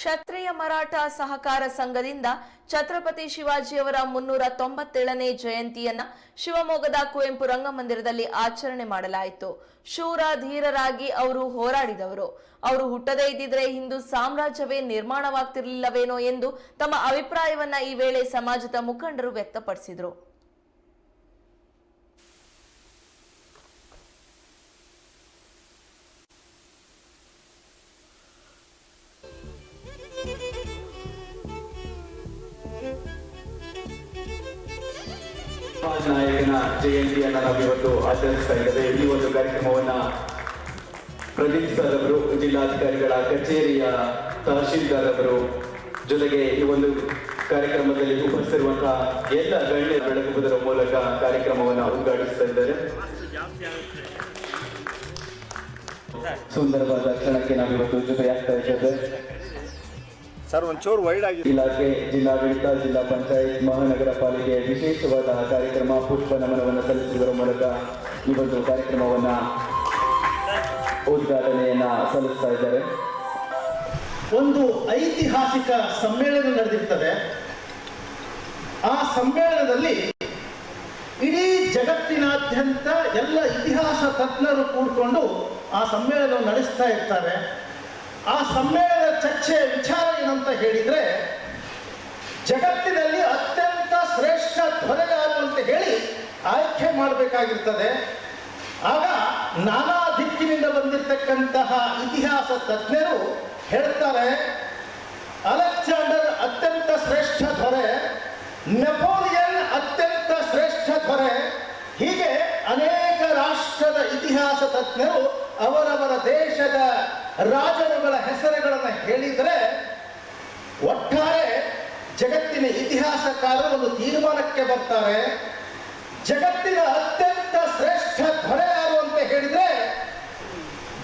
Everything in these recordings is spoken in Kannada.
ಕ್ಷತ್ರಿಯ ಮರಾಠ ಸಹಕಾರ ಸಂಘದಿಂದ ಛತ್ರಪತಿ ಶಿವಾಜಿಯವರ ಮುನ್ನೂರ ತೊಂಬತ್ತೇಳನೇ ಜಯಂತಿಯನ್ನ ಶಿವಮೊಗ್ಗದ ಕುವೆಂಪು ರಂಗಮಂದಿರದಲ್ಲಿ ಆಚರಣೆ ಮಾಡಲಾಯಿತು. ಶೂರ ಧೀರರಾಗಿ ಅವರು ಹೋರಾಡಿದವರು. ಅವರು ಹುಟ್ಟದೇ ಇದ್ದಿದ್ರೆ ಹಿಂದೂ ಸಾಮ್ರಾಜ್ಯವೇ ನಿರ್ಮಾಣವಾಗ್ತಿರ್ಲಿಲ್ಲವೇನೋ ಎಂದು ತಮ್ಮ ಅಭಿಪ್ರಾಯವನ್ನ ಈ ವೇಳೆ ಸಮಾಜದ ಮುಖಂಡರು ವ್ಯಕ್ತಪಡಿಸಿದರು. ನಾಯಕನ ಜಯಂತಿಯನ್ನ ನಾವಿವತ್ತು ಆಚರಿಸ್ತಾ ಇದ್ದೇವೆ ಈ ಒಂದು ಕಾರ್ಯಕ್ರಮವನ್ನ ಪ್ರದೀಪ್ ಸರ್ ಅವರು, ಜಿಲ್ಲಾಧಿಕಾರಿಗಳ ಕಚೇರಿಯ ತಹಶೀಲ್ದಾರ್ ಅವರು ಜೊತೆಗೆ ಈ ಒಂದು ಕಾರ್ಯಕ್ರಮದಲ್ಲಿ ಉಪಸ್ಥಿರುವಂತಹ ಎಲ್ಲ ಗಣ್ಯ ಬೆಳಗುವುದರ ಮೂಲಕ ಕಾರ್ಯಕ್ರಮವನ್ನು ಉದ್ಘಾಟಿಸ್ತಾ ಇದ್ದಾರೆ. ಸುಂದರವಾದ ಕ್ಷಣಕ್ಕೆ ನಾವಿವತ್ತು ಜೊತೆಯಾಗ್ತಾ ಇದ್ದೇವೆ. ಸರ್ ಒಂಚೂರು ವೈಡ್ ಆಗಿ ಇಲಾಖೆ ಜಿಲ್ಲಾಡಳಿತ ಜಿಲ್ಲಾ ಪಂಚಾಯತ್ ಮಹಾನಗರ ಪಾಲಿಕೆ ವಿಶೇಷವಾದ ಕಾರ್ಯಕ್ರಮ ಪುಷ್ಪ ನಮನವನ್ನು ಸಲ್ಲಿಸುವುದರ ಮೂಲಕ ಈ ಒಂದು ಕಾರ್ಯಕ್ರಮವನ್ನ ಉದ್ಘಾಟನೆಯನ್ನ ಸಲ್ಲಿಸ್ತಾ ಇದ್ದಾರೆ. ಒಂದು ಐತಿಹಾಸಿಕ ಸಮ್ಮೇಳನ ನಡೆದಿರ್ತದೆ. ಆ ಸಮ್ಮೇಳನದಲ್ಲಿ ಇಡೀ ಜಗತ್ತಿನಾದ್ಯಂತ ಎಲ್ಲ ಇತಿಹಾಸ ತಜ್ಞರು ಕೂಡಿಕೊಂಡು ಆ ಸಮ್ಮೇಳನ ನಡೆಸ್ತಾ ಇರ್ತಾರೆ. ಆ ಸಮ್ಮೇಳನದ ಚರ್ಚೆ ವಿಚಾರ ಏನಂತ ಹೇಳಿದ್ರೆ, ಜಗತ್ತಿನಲ್ಲಿ ಅತ್ಯಂತ ಶ್ರೇಷ್ಠ ಧ್ವನಿಗಾರು ಅಂತ ಹೇಳಿ ಆಯ್ಕೆ ಮಾಡಬೇಕಾಗಿರ್ತದೆ. ಆಗ ನಾನಾ ದಿಕ್ಕಿನಿಂದ ಬಂದಿರತಕ್ಕಂತಹ ಇತಿಹಾಸ ತಜ್ಞರು ಹೇಳ್ತಾರೆ, ಅಲೆಕ್ಸಾಂಡರ್ ಅತ್ಯಂತ ಶ್ರೇಷ್ಠ ದೊರೆ ನೆಪೋಲಿಯನ್ ಅತ್ಯಂತ ಶ್ರೇಷ್ಠ ದೊರೆ ಹೀಗೆ ಅನೇಕ ರಾಷ್ಟ್ರದ ಇತಿಹಾಸ ತಜ್ಞರು ಅವರವರ ದೇಶದ ರಾಜರುಗಳ ಹೆಸರುಗಳನ್ನು ಹೇಳಿದರೆ ಒಟ್ಟಾರೆ ಜಗತ್ತಿನ ಇತಿಹಾಸಕಾರರು ಒಂದು ತೀರ್ಮಾನಕ್ಕೆ ಬರ್ತಾರೆ. ಜಗತ್ತಿನ ಅತ್ಯಂತ ಶ್ರೇಷ್ಠ ದೊರೆ ಯಾರು ಅಂತ ಹೇಳಿದ್ರೆ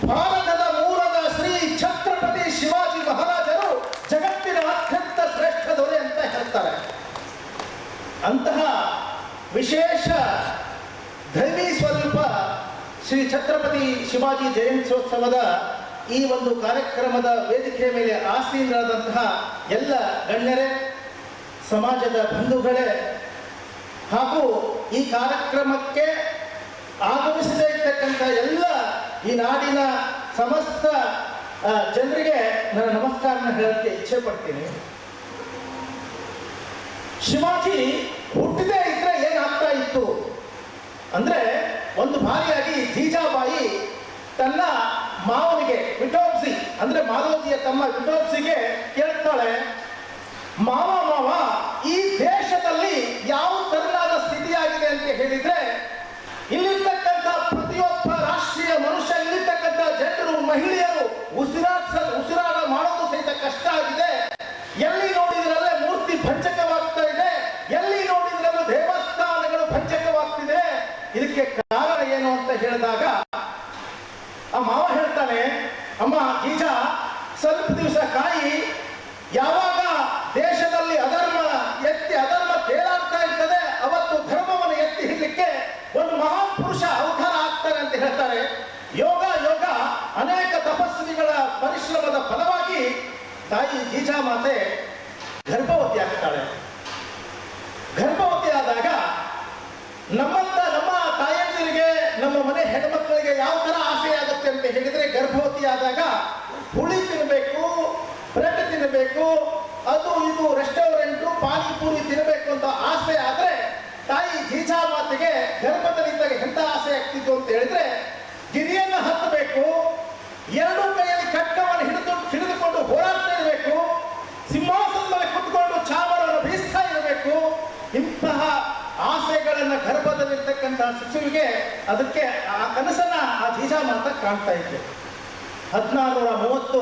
ಭಾರತದ ಮೂಲದ ಶ್ರೀ ಛತ್ರಪತಿ ಶಿವಾಜಿ ಮಹಾರಾಜರು ಜಗತ್ತಿನ ಅತ್ಯಂತ ಶ್ರೇಷ್ಠ ದೊರೆ ಅಂತ ಹೇಳ್ತಾರೆ ಅಂತಹ ವಿಶೇಷ ದೈವಿ ಸ್ವರೂಪ ಶ್ರೀ ಛತ್ರಪತಿ ಶಿವಾಜಿ ಜಯಂತ್ಯೋತ್ಸವದ ಈ ಒಂದು ಕಾರ್ಯಕ್ರಮದ ವೇದಿಕೆಯ ಮೇಲೆ ಆಸೀನರಾದಂತಹ ಎಲ್ಲ ಗಣ್ಯರೇ, ಸಮಾಜದ ಬಂಧುಗಳೇ, ಹಾಗೂ ಈ ಕಾರ್ಯಕ್ರಮಕ್ಕೆ ಆಗಮಿಸದೇ ಇರ್ತಕ್ಕಂಥ ಎಲ್ಲ ಈ ನಾಡಿನ ಸಮಸ್ತ ಜನರಿಗೆ ನನ್ನ ನಮಸ್ಕಾರನ ಹೇಳಕ್ಕೆ ಇಚ್ಛೆ ಪಡ್ತೀನಿ. ಶಿವಾಜಿ ಹುಟ್ಟದೇ ಇದ್ರೆ ಏನಾಗ್ತಾ ಇತ್ತು? ಅಂದ್ರೆ ಜೀಜಾಬಾಯಿ ತನ್ನ ಮಾವನಿಗೆ ವಿಟೋಪ್ಸಿ ಅಂದ್ರೆ ಮಾಧವಜಿಯ ತಮ್ಮ ವಿಟೋಪ್ಸಿಗೆ ಕೇಳ್ತಾಳೆ, ಮಾವ ಮಾವ, ಈ ದೇಶದಲ್ಲಿ ಯಾವ ತರನಾದ ಸ್ಥಿತಿಯಾಗಿದೆ ಅಂತ ಹೇಳಿದ್ರೆ, ಇಲ್ಲಿರ್ತಕ್ಕಂಥ ಪ್ರತಿಯೊಬ್ಬ ರಾಷ್ಟ್ರೀಯ ಮನುಷ್ಯ, ಇಲ್ಲಿರ್ತಕ್ಕಂಥ ಜನರು, ಮಹಿಳೆಯರು ಉಸಿರಾಟ ಉಸಿರಾಟ ಮಾಡೋದು ಸಹಿತ ಕಷ್ಟ ಆಗಿದೆ. ಎಲ್ಲಿ ನೋಡಿದ್ರಲ್ಲೇ ಮೂರ್ತಿ ಭಂಜಕವಾಗ್ತಾ ಇದೆ, ಎಲ್ಲಿ ನೋಡಿದ್ರಲ್ಲೂ ದೇವಸ್ಥಾನಗಳು ಭಂಜಕವಾಗ್ತಿದೆ. ಇದಕ್ಕೆ ಹೇಳ್ತಾರೆ, ಯೋಗ ಯೋಗ, ಅನೇಕ ತಪಸ್ವಿಗಳ ಪರಿಶ್ರಮದ ಫಲವಾಗಿ ತಾಯಿ ಗೀಜಾ ಮಾತೆ ಗರ್ಭವತಿ ಆಗ್ತಾಳೆ. ಗರ್ಭವತಿ ಆದಾಗ ನಮ್ಮಂತ ನಮ್ಮ ತಾಯಂದಿರಿಗೆ, ನಮ್ಮ ಮನೆ ಹೆಣ್ಮಕ್ಳಿಗೆ ಯಾವ ತರ ಆಸೆ ಆಗುತ್ತೆ ಅಂತ ಹೇಳಿದ್ರೆ, ಗರ್ಭವತಿ ಆದಾಗ ಹುಳಿ ತಿನ್ನಬೇಕು ಬ್ರೆಡ್ ತಿನ್ನಬೇಕು ಅದು ಇದು ರೆಸ್ಟೋರೆಂಟು ಪಾನಿಪೂರಿ ತಿನ್ನಬೇಕು ಅಂತ ಆಸೆ ಆದ್ರೆ ತಾಯಿ ಜೀಜಾ ಮಾತಿಗೆ ಎಂತ ಆಸೆ ಆಗ್ತಿತ್ತು ಅಂತ ಹೇಳಿದ್ರೆ, ಗಿರಿಯನ್ನ ಹತ್ತಬೇಕು, ಎರಡು ಕೈಯಲ್ಲಿ ಕಟ್ಟವನ್ನು ಹಿಡಿದು, ಹಿಡಿದುಕೊಂಡು ಹೋರಾಡ್ತಾ ಇರಬೇಕು ಸಿಂಹಾಸನದ ಮೇಲೆ ಕುತ್ಕೊಂಡು ಚಾಮರವನ್ನು ಬೀಸ್ತಾ ಇರಬೇಕು, ಇಂತಹ ಆಸೆಗಳನ್ನ ಗರ್ಭದಲ್ಲಿರ್ತಕ್ಕಂತಹ ಶಿಶುವಿಗೆ ಅದಕ್ಕೆ ಆ ಕನಸನ್ನ, ಆ ಜೀಜಾ ಮಾತ ಕಾಣ್ತಾ ಇದ್ದೆ ಹದಿನಾರುನೂರ ಮೂವತ್ತು